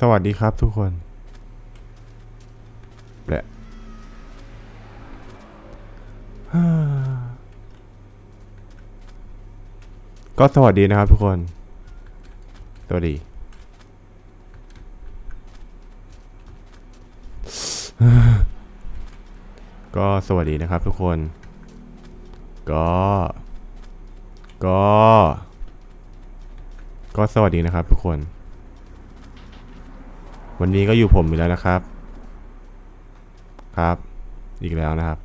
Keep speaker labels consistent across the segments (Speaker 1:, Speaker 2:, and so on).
Speaker 1: สวัสดีครับทุกคนแหละก็สวัสดีนะครับทุกคน สวัสดีก็สวัสดีนะครับทุกคน ก็ ก็ ก็สวัสดีนะครับทุกคน วันนี้ก็อยู่ผมอีกแล้วนะครับ ครับ อีกแล้วนะครับ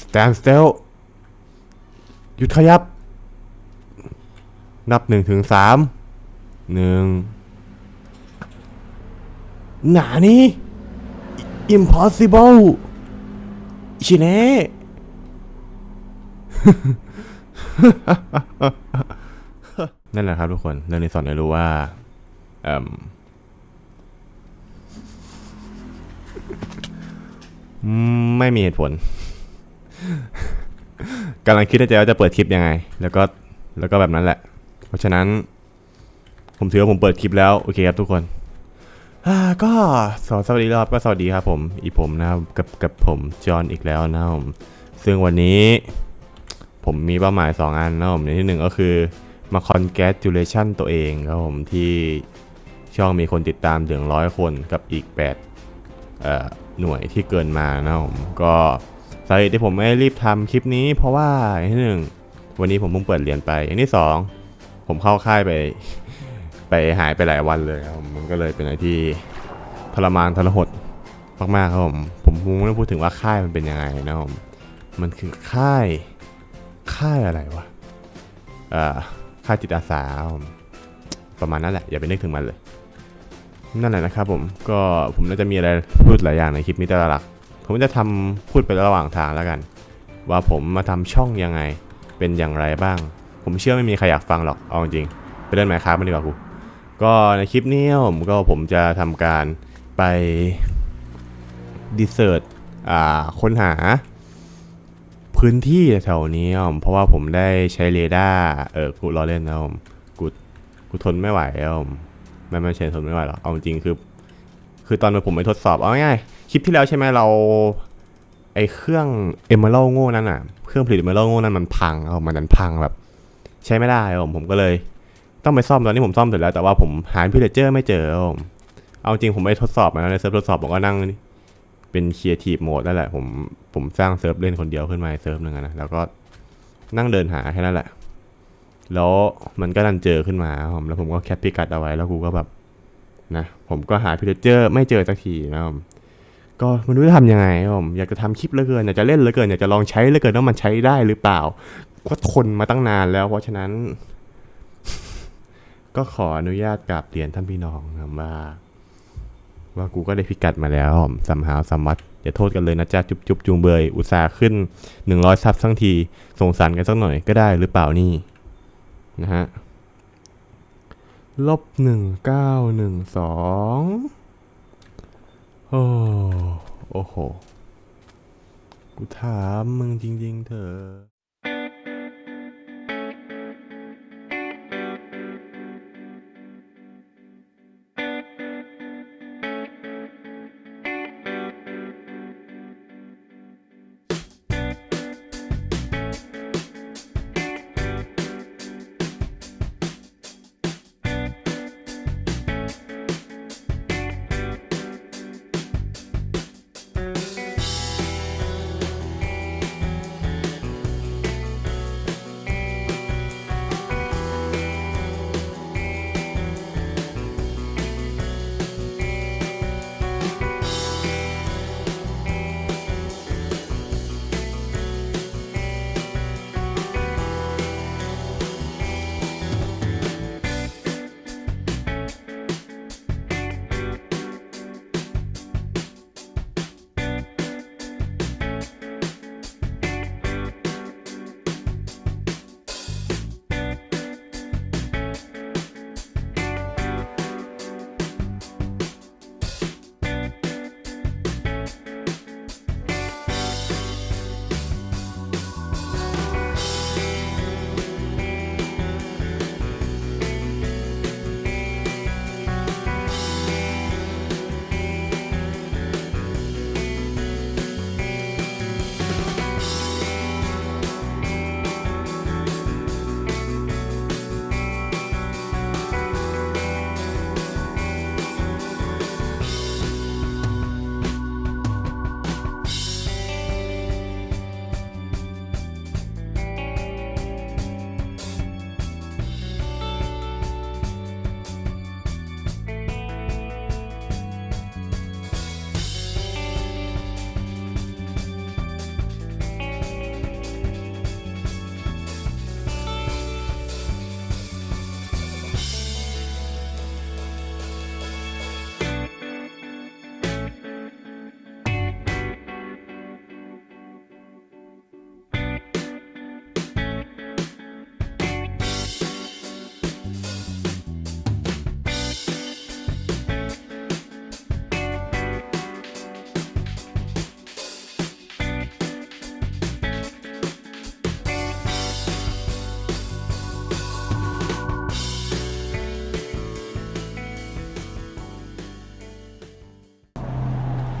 Speaker 1: stand still หยุดขยับ นับหนึ่งถึงสามหนึ่งหนานี่ impossible ชิเน่ นั่นแหละครับทุกคน เรื่องนี้สอนให้รู้ว่าเอ่อไม่มีเหตุผลกำลังคิดในใจว่าจะเปิดคลิปยังไง แล้วก็แล้วก็แบบนั้นแหละ เพราะฉะนั้น ผมถือว่าผมเปิดคลิปแล้ว โอเคครับทุกคน ก็สวัสดีรอบก็สวัสดีครับผม อีผมนะครับกับกับผมจอห์นอีกแล้วนะผมซึ่งวันนี้ผมมีเป้าหมาย 2 อันนะผมในที่หนึ่งก็คือมา congratulation ตัวเองครับผมที่ช่องมีคนติดตามถึงร้อยคนกับอีก8เอ่อหน่วยที่เกินมานะผมก็สาเหตุที่ผมไม่รีบทำคลิปนี้ เพราะว่าอย่างที่หนึ่งวันนี้ผมเพิ่งเปิดเรียนไปอย่างที่สองผมเข้าค่ายไป ไปหายไปหลายวันเลยครับผมมันก็เลยเป็นอะไรที่ทรมานทรหดมากๆครับผมผมคงไม่ต้องพูดถึงว่าค่ายมันเป็นยังไงนะครับผมมันคือค่ายค่ายอะไรวะเอ่อค่ายจิตอาสาประมาณนั้นแหละอย่าไปนึกถึงมันเลยนั่นแหละนะครับผมก็ผมน่าจะมีอะไรพูดหลายอย่างในคลิปนี้แต่ละหลักผมจะทำพูดไประหว่างทางแล้วกัน ว่าผมมาทำช่องยังไงเป็นอย่างไรบ้าง ผมเชื่อไม่มีใครอยากฟังหรอกเอาจริงไปเล่นไมค์ครับมาดีกว่ากู ก็ในคลิปนี้ผมก็ผมจะทำการไปดีเซิร์ตอ่าค้นหาพื้นที่แถวนี้ผมเพราะว่าผมได้ใช้เรดาร์เออกูรอเล่นนะผมกูกูทนไม่ไหวครับผมไม่ไม่ใช่ทนไม่ไหวหรอกเอาจริงคือ คือตอนผมไปทดสอบเอาง่ายคลิปที่แล้วใช่ไหมเราไอเครื่องเอเมอรัลโง่นั่นอะเครื่องผลิตเอเมอรัลโง่นั่นมันพังครับผมมันดันพังแบบ ใช้ไม่ได้ผมผมก็เลย ต้องไปซ่อมตอนนี้ผมซ่อมเสร็จแล้วแต่ว่าผมหาพิเลเจอร์ไม่เจอ เอาจริงผมไปทดสอบมาในเซิร์ฟทดสอบผมก็นั่งเป็นครีเอทีฟโหมดนั่นแหละผมผมสร้างเซิร์ฟเล่นคนเดียวขึ้นมาเซิร์ฟหนึ่งอะนะแล้วก็นั่งเดินหาแค่นั้นแหละ แล้วมันก็ดันเจอขึ้นมาผมแล้วผมก็แคปพิกัดเอาไว้แล้วกูก็แบบนะผมก็หาพิเลเจอร์ไม่เจอสักทีนะครับผมก็ไมันรู้จะทำยังไงผมอยากจะทำคลิปเหลือเกินอยากจะเล่นเหลือเกินอยากจะลองใช้เหลือเกินว่ามันใช้ได้หรือเปล่าก็ทนมาตั้งนานแล้ว เพราะฉะนั้น ก็ขออนุญาตกราบเรียนท่านพี่น้องนะว่าว่ากูก็ได้พิกัดมาแล้วสัมหาสัมวัดอย่าโทษกันเลยนะจ๊ะจุบจุบจูงเบย อุตส่าห์ขึ้นหนึ่งร้อยซับสักทีสงสารกันสักหน่อยก็ได้หรือเปล่านี่นะฮะลบหนึ่งเก้าหนึ่งสองโอ้โอ้โห กูถามมึงจริง ๆ เถอะ「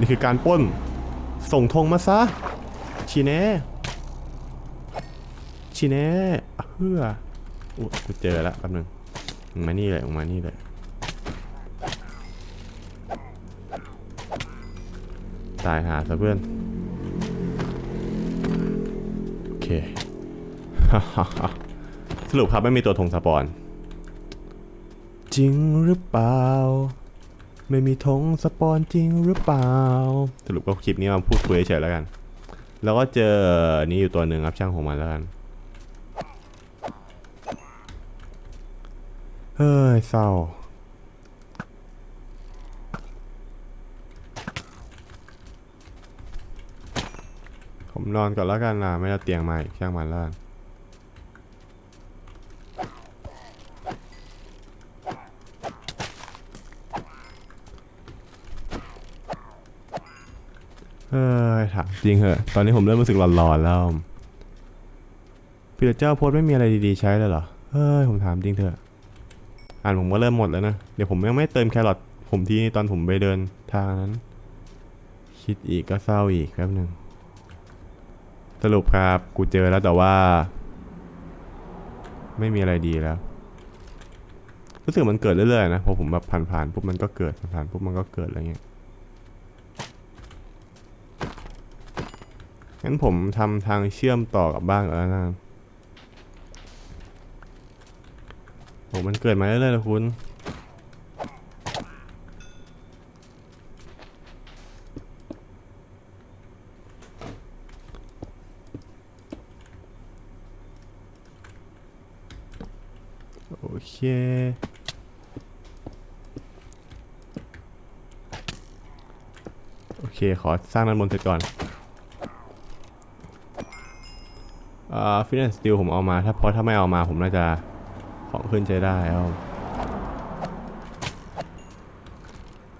Speaker 1: นี่คือการป้น ส่งธงมาซะ ชีแน่ ชีแน่เฮืออุ๊ยกูเจอแล้วแป๊บนึงมึงมานี่เลยมึงมานี่เลยตายหาซะเพื่อน โอเค สรุปครับไม่มีตัวธงสปอน จริงหรือเปล่า ไม่มีธงสปอนจริงหรือเปล่า สรุปก็คลิปนี้มาพูดคุยเฉยๆแล้วกัน แล้วก็เจออันนี้อยู่ตัวหนึ่งครับช่างของมันแล้วกันเฮ้ยเศร้าผมนอนก่อนแล้วกันนะไม่เอาเตียงมาอีกช่างมันแล้วกัน เฮ้ยถามจริงเหอะ ตอนนี้ผมเริ่มรู้สึกหลอนๆแล้วพี่เจ้าโพสไม่มีอะไรดีๆใช้เลยเหรอ เฮ้ยผมถามจริงเถอะ อ่านผมก็เริ่มหมดแล้วนะ เดี๋ยวผมยังไม่เติมแครอทผมที่ตอนผมไปเดินทางนั้น คิดอีกก็เศร้าอีกแป๊บหนึ่งสรุปครับกูเจอแล้วแต่ว่า ไม่มีอะไรดีแล้ว รู้สึกมันเกิดเรื่อยๆนะพอผมแบบผ่านๆปุ๊บมันก็เกิดผ่านๆปุ๊บมันก็เกิดอะไรเงี้ย งั้นผมทำทางเชื่อมต่อกับบ้านก่อนแล้วนะโอ้มันเกิดมาเรื่อยๆนะคุณโอเคโอเค ขอสร้างด้านบนเสร็จก่อน อ่าฟินแลนด์สติลผมเอามา ถ้าเพราะถ้าไม่เอามาผมน่าจะของขึ้นใช้ได้เอา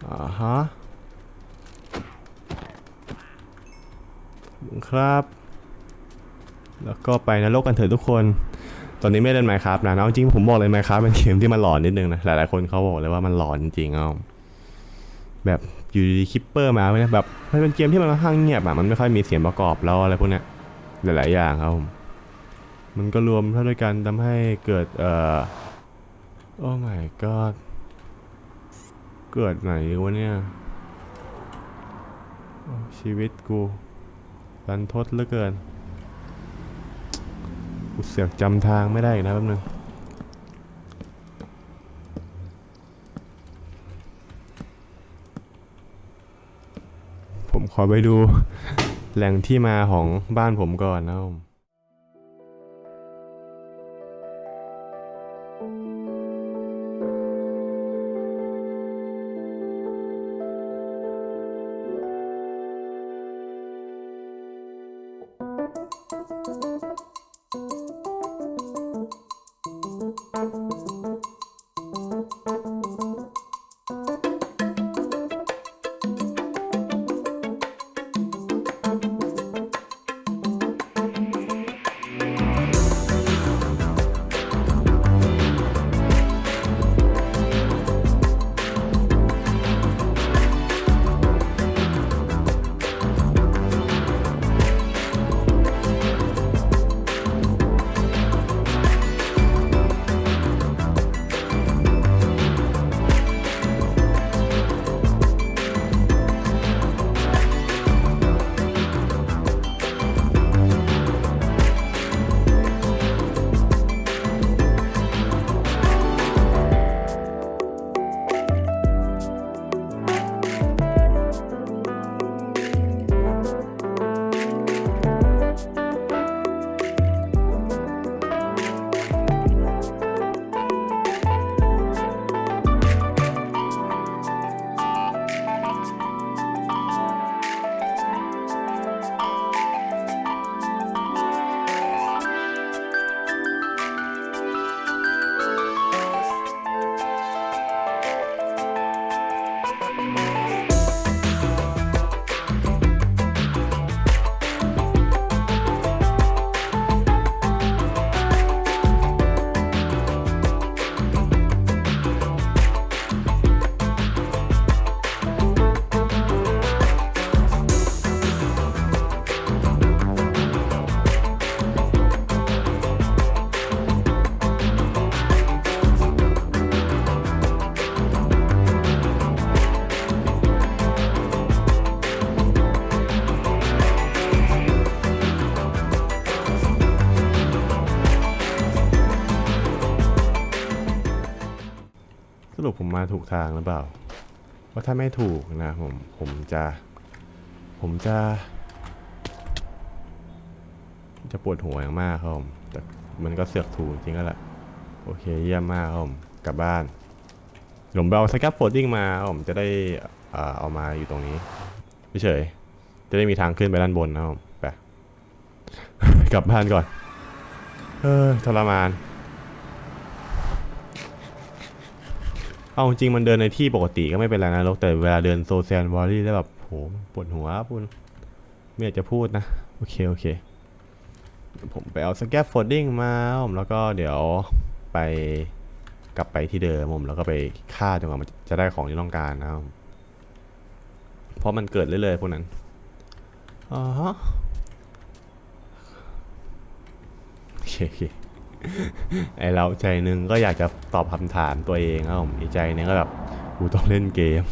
Speaker 1: อ่าฮะครับ แล้วก็ไปนรกกันเถอะทุกคน ตอนนี้ไม่เล่นไมค์ครับนะเอาจริงผมบอกเลยไมค์ครับเป็นเกมที่มันหลอนนิดนึงนะ หลายๆคนเขาบอกเลยว่ามันหลอนจริงๆเอาแบบอยู่ดีคิปเปอร์มาเนี่ยแบบมันเป็นเกมที่มันค่อนข้างเงียบอะมันไม่ค่อยมีเสียงประกอบแล้วอะไรพวกเนี้ยหลายๆอย่างครับผม มันก็รวมเข้าด้วยกันทำให้เกิดเอ่อโอ้ my god เกิดไหนวะเนี่ยชีวิตกูรันทดเหลือเกิน กูเสือกจำทางไม่ได้อีกนะแป๊บนึงผมขอไปดูแหล่งที่มาของบ้านผมก่อนนะครับ ปผมมาถูกทางหรือเปล่าว่าถ้าไม่ถูกนะผมผมจะ ผมจะ จะปวดหัวอย่างมากครับผมแต่มันก็เสือกถูกจริงก็แหละโอเคเยี่ยมมากครับผมกลับบ้านผมไปเอาสครับโฟลดิ้งมาผมจะได้เอ่อเอามาอยู่ตรงนี้เฉยจะได้มีทางขึ้นไปด้านบนนะครับผมไปกลับบ้านก่อนเออทรมาน เอาจริงมันเดินในที่ปกติก็ไม่เป็นไรนะลกแต่เวลาเดินโซเชียลวอลลี่แล้วแบบโหปวดหัวพูดไม่อยากจะพูดนะ โอเค โอเค ผมไปเอาสแกปโฟลดิ้งมาผมแล้วก็เดี๋ยวไปกลับไปที่เดิมผมแล้วก็ไปฆ่าจนกว่ามันจะได้ของที่ต้องการนะครับ เพราะมันเกิดเรื่อยๆพวกนั้นอ๋อฮะโอเคโอเค ไอเราใจหนึ่งก็อยากจะตอบคำถามตัวเองครับผมอีกใจนึงก็แบบกูต้องเล่นเกม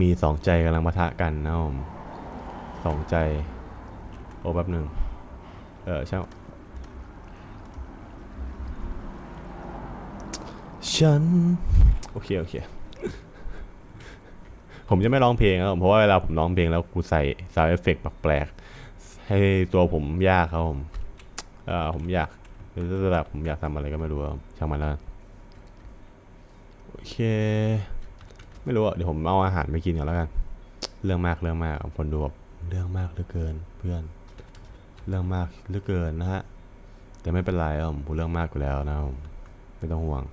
Speaker 1: มีสองใจกำลังปะทะกันนะผมสองใจ โอ้แป๊บหนึ่งเออใช่ฉัน โอเค โอเค ผมจะไม่ร้องเพลงครับผมเพราะว่าเวลาผมร้องเพลงแล้วกูใส่ซาวเอฟเฟกต์แปลกๆให้ตัวผมยากครับผมเออผมอยาก คือแบบผมอยากทำอะไรก็ไม่รู้ช่างมันแล้วโอเค ไม่รู้อะเดี๋ยวผมเอาอาหารไปกินก่อนแล้วกัน เรื่องมากเรื่องมากคนดูแบบเรื่องมากเหลือเกินเพื่อน เรื่องมากเหลือเกินนะฮะแต่ไม่เป็นไรอะผมเรื่องมากอยู่แล้วนะผมไม่ต้องห่วง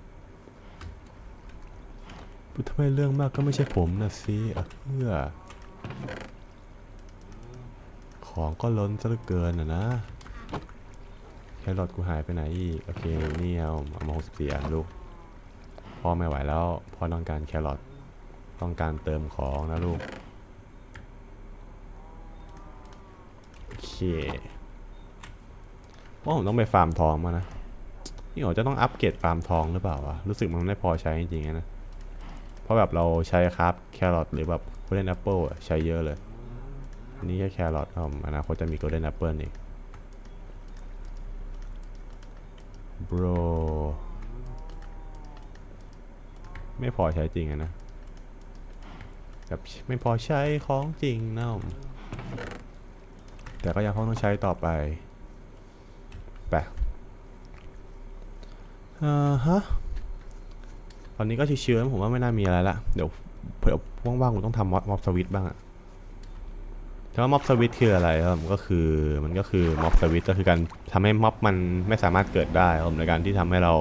Speaker 1: ทำไมเรื่องมากก็ไม่ใช่ผมนะสิอะเพื่อของก็ล้นซะเหลือเกินอะนะ แครอทกูหายไปไหนอีก โอเค นี่เอาเอามาหกสิบสี่อันลูก พ่อไม่ไหวแล้ว พ่อต้องการแครอทต้องการเติมของนะลูก โอเคว่าผมต้องไปฟาร์มทองมานะ นี่ผมจะต้องอัปเกรดฟาร์มทองหรือเปล่าวะ รู้สึกมันไม่พอใช้จริงๆนะ เพราะแบบเราใช้ครับแครอทหรือแบบโกลเด้นแอปเปิลใช้เยอะเลย อันนี้แค่แครอทครับผมอนาคตจะมีโกลเด้นแอปเปิลอีก bro ไม่พอใช้จริงอะนะแบบไม่พอใช้ของจริงนะผมแต่ก็ยังคงต้องใช้ต่อไปไปอ่าฮะตอนนี้ก็ชิวๆนะผมว่าไม่น่ามีอะไรละเดี๋ยวเผื่อว่างๆผมต้องทำมอบม็อบสวิตบ้างอะ แต่ว่าม็อบสวิตคืออะไรครับก็คือมันก็คือม็อบสวิตก็คือการทำให้ม็อบมันไม่สามารถเกิดได้ครับในการที่ทำให้เรา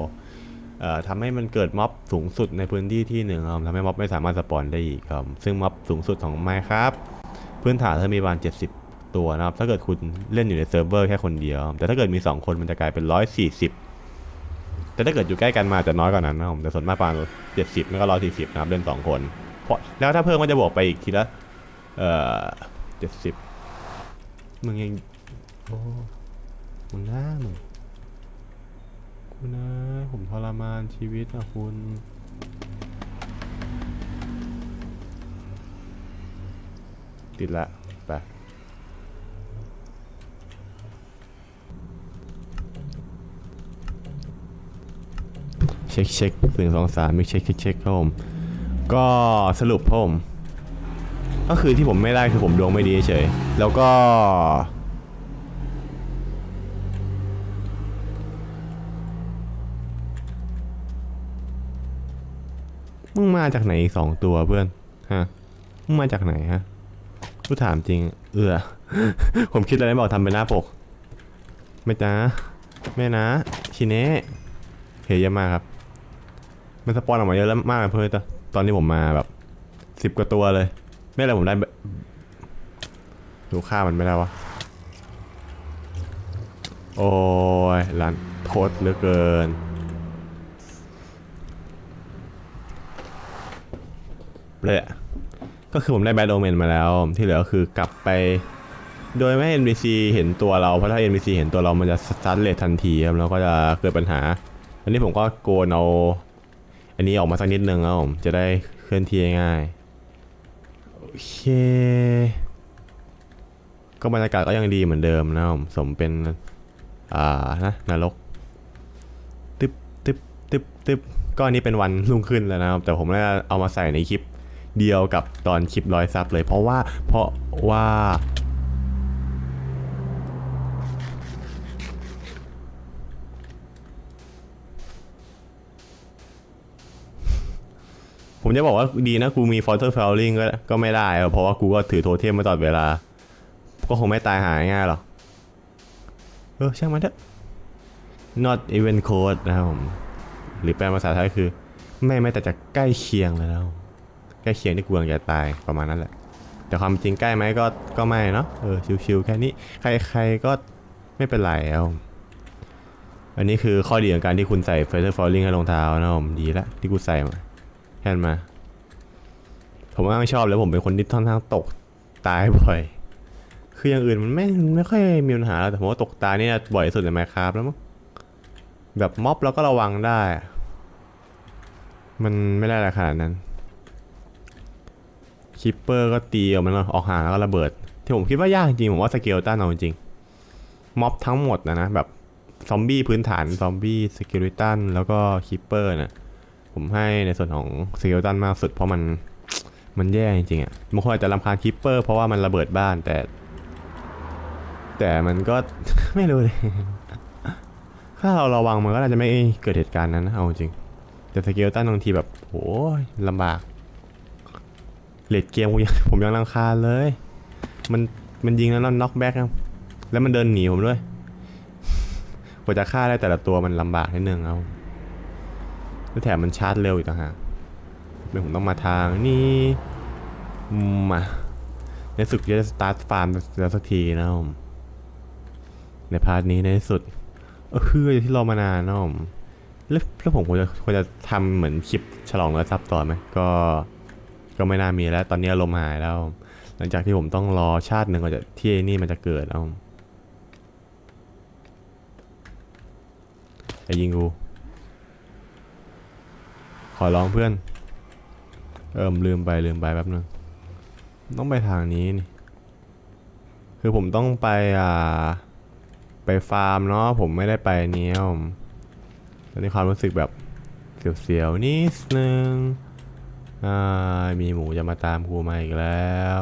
Speaker 1: เอ่อทำให้มันเกิดม็อบสูงสุดในพื้นที่ที่หนึ่งครับทำให้ม็อบไม่สามารถสปอนได้อีกครับซึ่งม็อบสูงสุดของ Minecraft พื้นฐานถ้ามีประมาณ70 ตัวนะครับ ถ้าเกิดคุณเล่นอยู่ในเซิร์ฟเวอร์แค่คนเดียว แต่ถ้าเกิดมี 2 คนมันจะกลายเป็น 140 แต่ถ้าเกิดอยู่ใกล้กันมาจะน้อยกว่านั้นนะครับแต่ส่วนมากประมาณ70ไม่ก็140นะครับเล่น 2 คนเพราะแล้วถ้าเพิ่มก็จะบวกไปอีกทีละเอ่อ 70มึงยังโอ้มึงหน้ามึงคุณนะ ผมทรมานชีวิตนะคุณติดละไปเช็คเช็คหนึ่งสองสามมิกเช็คเช็คเช็คครับผมก็สรุปครับผม ก็คือที่ผมไม่ได้คือผมดวงไม่ดีเฉย แล้วก็ มึงมาจากไหนอีกสองตัวเพื่อน ฮะ มึงมาจากไหนฮะกูถามจริง เออ ผมคิดอะไรไม่บอกทำเป็นหน้าปก ไม่จ้าไม่นะ ชิเนะเฮียเยอะมากครับ มันสปอนออกมาเยอะแล้วมากเลยเพื่อนตอนตอนที่ผมมาแบบสิบกว่าตัวเลย ไม่อะไรผมได้ดูค่ามันไม่ได้วะ โอ้ยลันโทษเหลือเกิน เลยอะก็คือผมได้แบดโอเมนมาแล้ว ที่เหลือก็คือกลับไป โดยไม่ให้ NPC เห็นตัวเรา เพราะถ้า NPC เห็นตัวเรามันจะสตาร์ทเลททันทีครับแล้วก็จะเกิดปัญหา อันนี้ผมก็โกนเอา อันนี้ออกมาสักนิดนึงครับผมจะได้เคลื่อนที่ง่าย เค ก็บรรยากาศก็ยังดีเหมือนเดิมนะครับผมสมเป็น อ่านะนรกตึ๊บตึ๊บตึ๊บตึ๊บก็อันนี้เป็นวันรุ่งขึ้นแล้วนะครับ แต่ผมได้เอามาใส่ในคลิปเดียวกับตอนคลิปร้อยซับเลย เพราะว่าเพราะว่า ผมจะบอกว่าดีนะกูมีฟอ r เ e อร์ f ฟลลิงก็ก็ไม่ได้เพราะว่ากูก็ถือโทเทมมาตลอดเวลา ก็คงไม่ตายหายง่ายหรอก เออ ช่างมันเถอะ not even close นะครับผม หรือแปลภาษาไทยคือ ไม่ไม่แต่จะใกล้เคียงแล้ว ใกล้เคียงที่กูกำลังจะตายประมาณนั้นแหละ แต่ความจริงใกล้ไหมก็ก็ไม่เนาะเออชิวๆแค่นี้ ใครๆก็ไม่เป็นไรแล้วอันนี้คือข้อดีของการที่คุณใส่ feather falling ให้รองเท้านะผมดีละที่กูใส่มา แค่นั้นมาผมว่าไม่ชอบแล้วผมเป็นคนที่ค่อนข้างตกตายบ่อย คืออย่างอื่นมันไม่ไม่ค่อยมีปัญหาแล้วแต่ผมว่าตกตายนี่บ่อยสุดในไมค์ครับแล้วมั้งแบบม็อบเราก็ระวังได้ มันไม่ได้อะไรขนาดนั้นคิปเปอร์ก็ตีออกมันออกห่างแล้วก็ระเบิด ที่ผมคิดว่ายากจริงผมว่าสเกลตันเอาจริงม็อบทั้งหมดนะนะแบบซอมบี้พื้นฐานซอมบี้สเกลิตันแล้วก็คิปเปอร์นะ ผมให้ในส่วนของสเกลตันมากสุดเพราะมันมันแย่จริงๆอะบางคนอาจจะรำคาญคิปเปอร์เพราะว่ามันระเบิดบ้านแต่ แต่มันก็ ไม่รู้เลยถ้าเราระวังมันก็น่าจจะไม่เกิดเหตุการณ์นั้นนะเอาจริง แต่สเกลตันบางทีแบบโอ้ยลำบากเลดเกมผมยังผมยังรังคาเลย มันมันยิงแล้วนน็อกแบ็กครับแล้วมันเดินหนีผมด้วยกว่าจะฆ่าได้แต่ละตัวมันลำบากนิดนึงเอา แล้วแถมมันชาร์จเร็วอีกต่างหากเป็นผมต้องมาทางนี้มาในสุดจะสตาร์ทฟาร์มแล้วสักทีนะผมในพาร์ทนี้ในที่สุดเออคือที่รอมานานนะผมแล้วแล้วผมควรจะควรจะทำเหมือนคลิปฉลองร้อซับต่อไหมก็ ก็ไม่น่ามีแล้ว ตอนนี้อารมณ์หายแล้ว หลังจากที่ผมต้องรอชาติหนึ่งกว่าจะที่ไอ้นี่มันจะเกิดเอาไอ้ยิงกู ขอร้องเพื่อน เอิมลืมไปลืมไปแป๊บนึง ต้องไปทางนี้นี่ คือผมต้องไปอ่า ไปฟาร์มเนาะผมไม่ได้ไปเนี้ยผมตอนนี้ความรู้สึกแบบเสียวๆนิดนึงอ่ามีหมูจะมาตามกูมาอีกแล้ว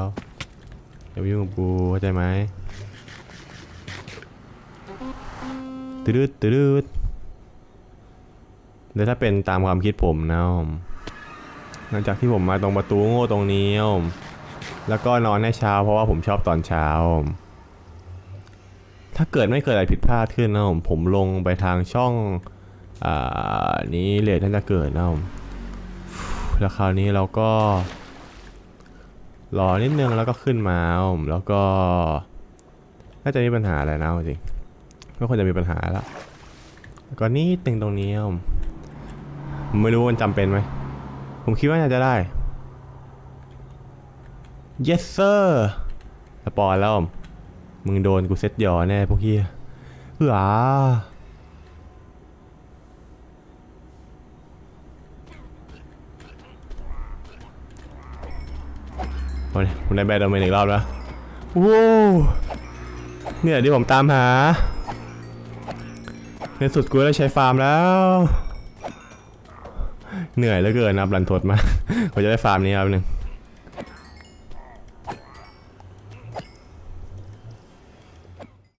Speaker 1: จะมายุ่งกับกูเข้าใจไหมตืดตืด แล้วถ้าเป็นตามความคิดผมนะผมหลังจากที่ผมมาตรงประตูโง่ตรงนี้ผมแล้วก็นอนให้เช้าเพราะว่าผมชอบตอนเช้าผมถ้าเกิดไม่เกิดอะไรผิดพลาดขึ้นนะผมผมลงไปทางช่องอ่านี้เลทน่านจะเกิดนะผมแล้วคราวนี้เราก็รอนิดนึงแล้วก็ขึ้นมาผมแล้วก็น่าจะมีปัญหาอะไรนะจริงไม่ควรจะมีปัญหาแล้วก็นิดนึงตรงนี้ผม ไม่รู้มันจำเป็นไหม ผมคิดว่าน่าจะได้ yes sir สปอยแล้วมึงโดนกูเซ็ตหยอแน่พวกเฮียเออโอ้ยผมได้แบดโดเมนอีกรอบแล้วว้าวเนี่ยที่ผมตามหา ในสุดกูได้ใช้ฟาร์มแล้ว เหนื่อยเหลือเกินนับรันทดมากผมจะได้ฟาร์มนี้ครับหนึ่ง